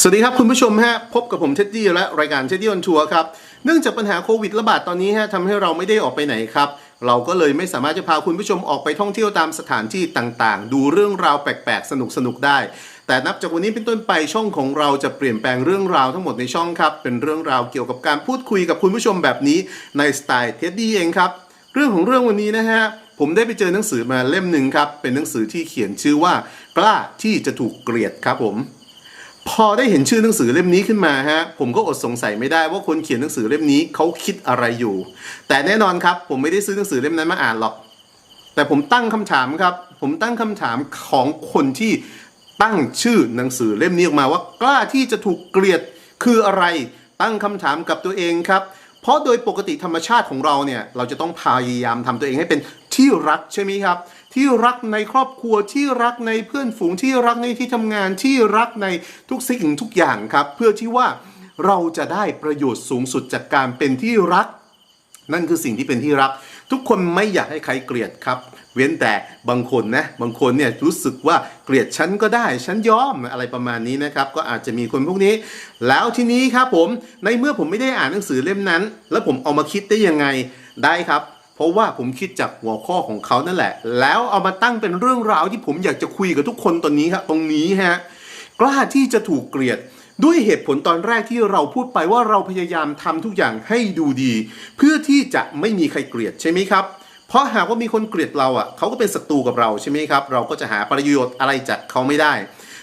สวัสดีครับคุณผู้ชมฮะพบกับผมเท็ดดี้และรายการเท็ดดี้ออนทัวร์ครับเนื่องจากปัญหาโควิดระบาดตอนนี้ฮะทำให้เราไม่ได้ออกไปไหนครับ เราก็เลยไม่สามารถจะพาคุณผู้ชมออกไปท่องเที่ยวตามสถานที่ต่างๆ ดูเรื่องราวแปลกๆ สนุกๆได้ แต่นับจากวันนี้เป็นต้นไปช่องของเราจะเปลี่ยนแปลงเรื่องราวทั้งหมดในช่องครับเป็นเรื่องราวเกี่ยวกับการพูดคุยกับคุณผู้ชมแบบนี้ในสไตล์เท็ดดี้เองครับเรื่องของเรื่องวันนี้นะฮะผมได้ไปเจอหนังสือมาเล่มหนึ่งครับเป็นหนังสือที่เขียนชื่อว่ากล้าที่จะถูกเกลียดครับผม พอได้เห็นชื่อหนังสือเล่มนี้ขึ้นมาฮะผมก็อดสงสัยไม่ได้ว่าคนเขียนหนังสือเล่มนี้เขาคิดอะไรอยู่ แต่แน่นอนครับ ผมไม่ได้ซื้อหนังสือเล่มนั้นมาอ่านหรอก แต่ผมตั้งคำถามครับ ผมตั้งคำถามของคนที่ตั้งชื่อหนังสือเล่มนี้ออกมาว่ากล้าที่จะถูกเกลียดคืออะไร ตั้งคำถามกับตัวเองครับ เพราะโดยปกติธรรมชาติของเราเนี่ยเราจะต้องพยายามทำตัวเองให้เป็นที่รักใช่ไหมครับ ที่รักในครอบครัวที่รักในเพื่อนฝูงที่รักในที่ทำงานที่รักในทุกสิ่งทุกอย่างครับ เพื่อที่ว่าเราจะได้ประโยชน์สูงสุดจากการเป็นที่รัก นั่นคือสิ่งที่เป็นที่รัก ทุกคนไม่อยากให้ใครเกลียดครับ เว้นแต่บางคนนะบางคนเนี่ยรู้สึกว่าเกลียดฉันก็ได้ฉันยอมอะไรประมาณนี้นะครับ ก็อาจจะมีคนพวกนี้ แล้วทีนี้ครับผมในเมื่อผมไม่ได้อ่านหนังสือเล่มนั้น แล้วผมเอามาคิดได้ยังไงได้ครับ เพราะว่าผมคิดจากหัวข้อของเขานั่นแหละ แล้วเอามาตั้งเป็นเรื่องราวที่ผมอยากจะคุยกับทุกคนตอนนี้ครับตรงนี้ฮะกล้าที่จะถูกเกลียดด้วยเหตุผลตอนแรกที่เราพูดไปว่าเราพยายามทำทุกอย่างให้ดูดี เพื่อที่จะไม่มีใครเกลียดใช่ไหมครับ เพราะหากว่ามีคนเกลียดเราอะเขาก็เป็นศัตรูกับเราใช่ไหมครับ เราก็จะหาประโยชน์อะไรจากเขาไม่ได้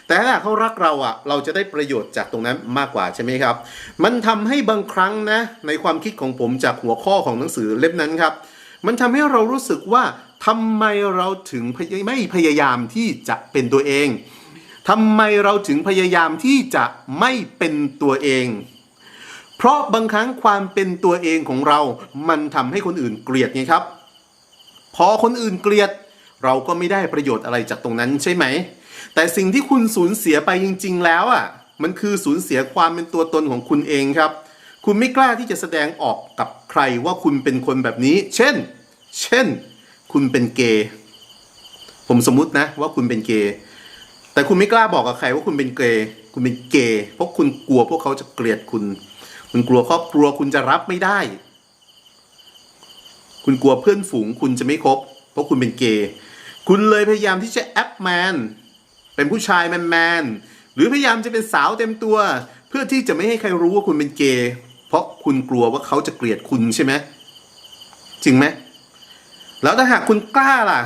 แต่ถ้าเขารักเราอะ เราจะได้ประโยชน์จากตรงนั้นมากกว่าใช่ไหมครับ มันทำให้บางครั้งนะในความคิดของผมจากหัวข้อของหนังสือเล่มนั้นครับ มันทำให้เรารู้สึกว่าทำไมเราถึงพไม่พยายามที่จะเป็นตัวเองทำไมเราถึงพยายามที่จะไม่เป็นตัวเอง เพราะบางครั้งความเป็นตัวเองของเรา มันทำให้คนอื่นเกลียดไงครับ พอคนอื่นเกลียด เราก็ไม่ได้ประโยชน์อะไรจากตรงนั้นใช่ไหม แต่สิ่งที่คุณสูญเสียไปจริง ๆ แล้วอะ มันคือสูญเสียความเป็นตัวตนของคุณเองครับ คุณไม่กล้าที่จะแสดงออกกับใครว่าคุณเป็นคนแบบนี้ เช่น เช่นคุณเป็นเกย์ผมสมมุตินะว่าคุณเป็นเกย์แต่คุณไม่กล้าบอกกับใครว่าคุณเป็นเกย์คุณเป็นเกย์เพราะคุณกลัวพวกเขาจะเกลียดคุณ คุณกลัวครอบครัวคุณจะรับไม่ได้ คุณกลัวเพื่อนฝูงคุณจะไม่คบ เพราะคุณเป็นเกย์คุณเลยพยายามที่จะแอปแมนเป็นผู้ชายแมนแมนหรือพยายามจะเป็นสาวเต็มตัว เพื่อที่จะไม่ให้ใครรู้ว่าคุณเป็นเกย์เพราะคุณกลัวว่าเขาจะเกลียดคุณใช่ไหมจริงไหม แล้วถ้าหากคุณกล้าล่ะ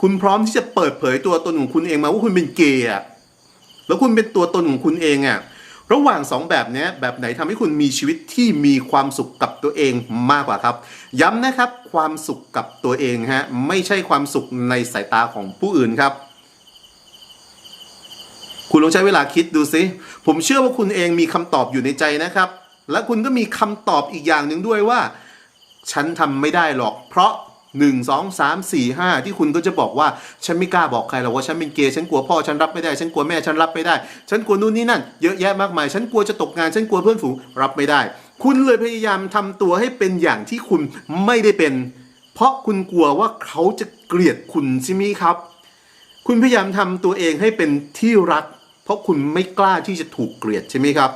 คุณพร้อมที่จะเปิดเผยตัวตนของคุณเองมาว่าคุณเป็นเกย์อะแล้วคุณเป็นตัวตนของคุณเองอะระหว่างสองแบบนี้แบบไหนทำให้คุณมีชีวิตที่มีความสุขกับตัวเองมากกว่าครับ ย้ำนะครับความสุขกับตัวเองฮะไม่ใช่ความสุขในสายตาของผู้อื่นครับ คุณลองใช้เวลาคิดดูสิผมเชื่อว่าคุณเองมีคำตอบอยู่ในใจนะครับ และคุณก็มีคำตอบอีกอย่างหนึ่งด้วยว่า ฉันทำไม่ได้หรอก เพราะ 1 2 3 4 5 ที่คุณก็จะบอกว่าฉันไม่กล้าบอกใครหรอกว่าฉันเป็นเกย์ฉันกลัวพ่อฉันรับไม่ได้ ฉันกลัวแม่ฉันรับไม่ได้ ฉันกลัวนู่นนี่นั่น เยอะแยะมากมาย ฉันกลัวจะตกงาน ฉันกลัวเพื่อนฝูงรับไม่ได้ คุณเลยพยายามทำตัวให้เป็นอย่างที่คุณไม่ได้เป็น เพราะคุณกลัวว่าเขาจะเกลียดคุณใช่ไหมครับ คุณพยายามทำตัวเองให้เป็นที่รัก เพราะคุณไม่กล้าที่จะถูกเกลียดใช่ไหมครับ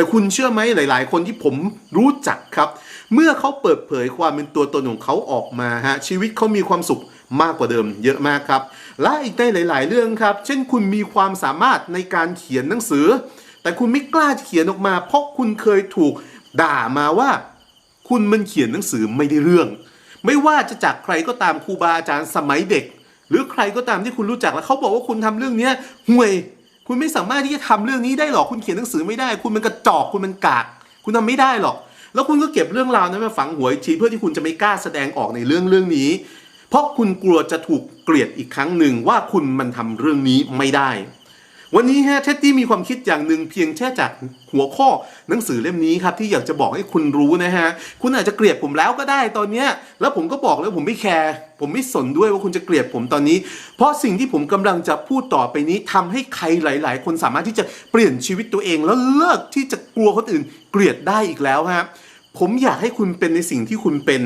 แต่คุณเชื่อไหมหลาย ๆ คนที่ผมรู้จักครับ เมื่อเขาเปิดเผยความเป็นตัวตนของเขาออกมาฮะชีวิตเขามีความสุขมากกว่าเดิมเยอะมากครับ และอีกในหลาย ๆ เรื่องครับ เช่นคุณมีความสามารถในการเขียนหนังสือ แต่คุณไม่กล้าเขียนออกมา เพราะคุณเคยถูกด่ามาว่า คุณมันเขียนหนังสือไม่ได้เรื่อง ไม่ว่าจะจากใครก็ตามครูบาอาจารย์สมัยเด็ก หรือใครก็ตามที่คุณรู้จักแล้วเขาบอกว่าคุณทำเรื่องเนี้ยห่วย คุณไม่สามารถที่จะทำเรื่องนี้ได้หรอก คุณเขียนหนังสือไม่ได้ คุณมันกระจอกคุณมันกาก คุณทำไม่ได้หรอก แล้วคุณก็เก็บเรื่องราวนั้นมาฝังหัวอีกทีเพื่อที่คุณจะไม่กล้าแสดงออกในเรื่องเรื่องนี้ เพราะคุณกลัวจะถูกเกลียดอีกครั้งหนึ่งว่าคุณมันทำเรื่องนี้ไม่ได้ วันนี้ฮะเท็ดดี้มีความคิดอย่างหนึ่งเพียงแค่จากหัวข้อหนังสือเล่มนี้ครับที่อยากจะบอกให้คุณรู้นะฮะคุณอาจจะเกลียดผมแล้วก็ได้ตอนเนี้ยแล้วผมก็บอกแล้วผมไม่แคร์ผมไม่สนด้วยว่าคุณจะเกลียดผมตอนนี้ เพราะสิ่งที่ผมกำลังจะพูดต่อไปนี้ทำให้ใครหลาย ๆ คนสามารถที่จะเปลี่ยนชีวิตตัวเอง แล้วเลิกที่จะกลัวคนอื่นเกลียดได้อีกแล้วฮะผมอยากให้คุณเป็นในสิ่งที่คุณเป็น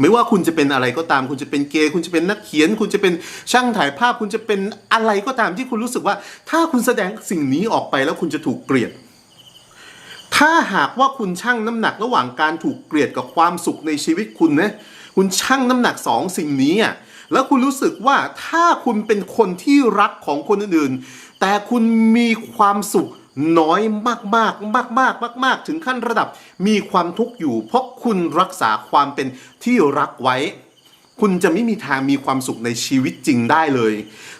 ไม่ว่าคุณจะเป็นอะไรก็ตาม คุณจะเป็นเกย์คุณจะเป็นนักเขียน คุณจะเป็นช่างถ่ายภาพ คุณจะเป็นอะไรก็ตามที่คุณรู้สึกว่า ถ้าคุณแสดงสิ่งนี้ออกไปแล้วคุณจะถูกเกลียด ถ้าหากว่าคุณชั่งน้ำหนักระหว่างการถูกเกลียดกับความสุขในชีวิตคุณนะคุณชั่งน้ำหนักสองสิ่งนี้อะแล้วคุณรู้สึกว่าถ้าคุณเป็นคนที่รักของคนอื่น แต่คุณมีความสุข น้อยมากๆมากๆมากๆถึงขั้นระดับมีความทุกข์อยู่ เพราะคุณรักษาความเป็นที่รักไว้ คุณจะไม่มีทางมีความสุขในชีวิตจริงได้เลย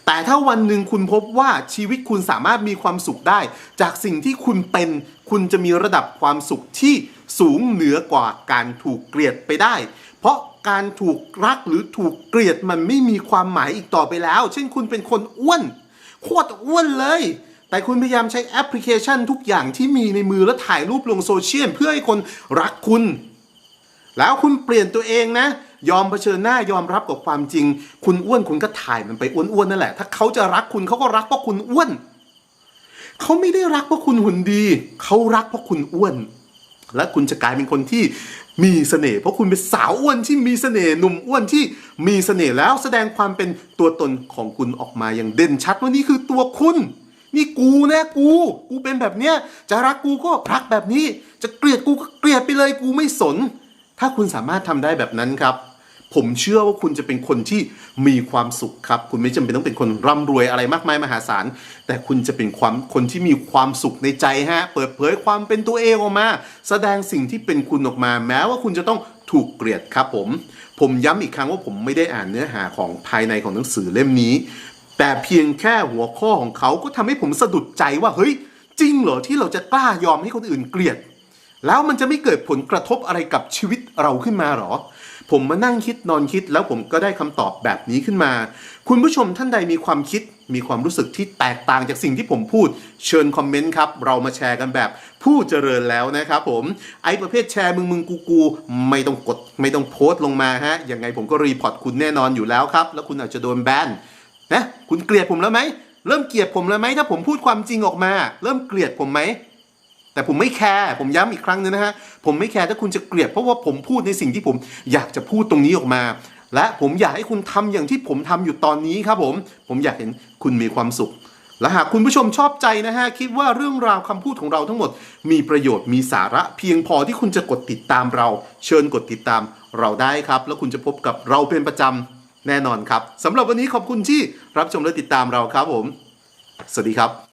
แต่ถ้าวันหนึ่งคุณพบว่าชีวิตคุณสามารถมีความสุขได้ จากสิ่งที่คุณเป็น คุณจะมีระดับความสุขที่สูงเหนือกว่าการถูกเกลียดไปได้ เพราะการถูกรักหรือถูกเกลียดมันไม่มีความหมายอีกต่อไปแล้ว เช่นคุณเป็นคนอ้วนโคตรอ้วนเลย แต่คุณพยายามใช้แอปพลิเคชันทุกอย่างที่มีในมือแล้วถ่ายรูปลงโซเชียลเพื่อให้คนรักคุณ แล้วคุณเปลี่ยนตัวเองนะ ยอมเผชิญหน้ายอมรับกับความจริง คุณอ้วนคุณก็ถ่ายมันไปอ้วนๆนั่นแหละ ถ้าเขาจะรักคุณเขาก็รักเพราะคุณอ้วนเขาไม่ได้รักเพราะคุณหุ่นดีเขารักเพราะคุณอ้วน และคุณจะกลายเป็นคนที่มีเสน่ห์เพราะคุณเป็นสาวอ้วนที่มีเสน่ห์หนุ่มอ้วนที่มีเสน่ห์แล้วแสดงความเป็นตัวตนของคุณออกมาอย่างเด่นชัดว่านี่คือตัวคุณ นี่กูนะกู กูเป็นแบบเนี้ย จะรักกูก็รักแบบนี้ จะเกลียดกูก็เกลียดไปเลยกูไม่สน ถ้าคุณสามารถทำได้แบบนั้นครับ ผมเชื่อว่าคุณจะเป็นคนที่มีความสุขครับ คุณไม่จำเป็นต้องเป็นคนร่ำรวยอะไรมากมายมหาศาล แต่คุณจะเป็นความคนที่มีความสุขในใจฮะ เปิดเผยความเป็นตัวเองออกมา แสดงสิ่งที่เป็นคุณออกมา แม้ว่าคุณจะต้องถูกเกลียดครับผม ผมย้ำอีกครั้งว่าผมไม่ได้อ่านเนื้อหาของภายในของหนังสือเล่มนี้ แต่เพียงแค่หัวข้อของเขาก็ทำให้ผมสะดุดใจว่าเฮ้ยจริงเหรอที่เราจะกล้ายอมให้คนอื่นเกลียด แล้วมันจะไม่เกิดผลกระทบอะไรกับชีวิตเราขึ้นมาหรอ ผมมานั่งคิดนอนคิดแล้วผมก็ได้คำตอบแบบนี้ขึ้นมา คุณผู้ชมท่านใดมีความคิด มีความรู้สึกที่แตกต่างจากสิ่งที่ผมพูด เชิญคอมเมนต์ครับ เรามาแชร์กันแบบผู้เจริญแล้วนะครับผมไอ้ประเภทแชร์มึงมึงกูกูไม่ต้องกดไม่ต้องโพสต์ลงมาฮะยังไงผมก็รีพอร์ตคุณแน่นอนอยู่แล้วครับ แล้วคุณอาจจะโดนแบน นะคุณเกลียดผมแล้วไหมเริ่มเกลียดผมแล้วไหมถ้าผมพูดความจริงออกมา เริ่มเกลียดผมไหมแต่ผมไม่แคร์ผมย้ำอีกครั้งนึงนะฮะผมไม่แคร์ถ้าคุณจะเกลียดเพราะว่าผมพูดในสิ่งที่ผมอยากจะพูดตรงนี้ออกมา และผมอยากให้คุณทำอย่างที่ผมทำอยู่ตอนนี้ครับผม ผมอยากเห็นคุณมีความสุข และหากคุณผู้ชมชอบใจนะฮะคิดว่าเรื่องราวคำพูดของเราทั้งหมด มีประโยชน์มีสาระเพียงพอที่คุณจะกดติดตามเรา เชิญกดติดตามเราได้ครับ แล้วคุณจะพบกับเราเป็นประจำ แน่นอนครับสำหรับวันนี้ขอบคุณที่รับชมและติดตามเราครับผม สวัสดีครับ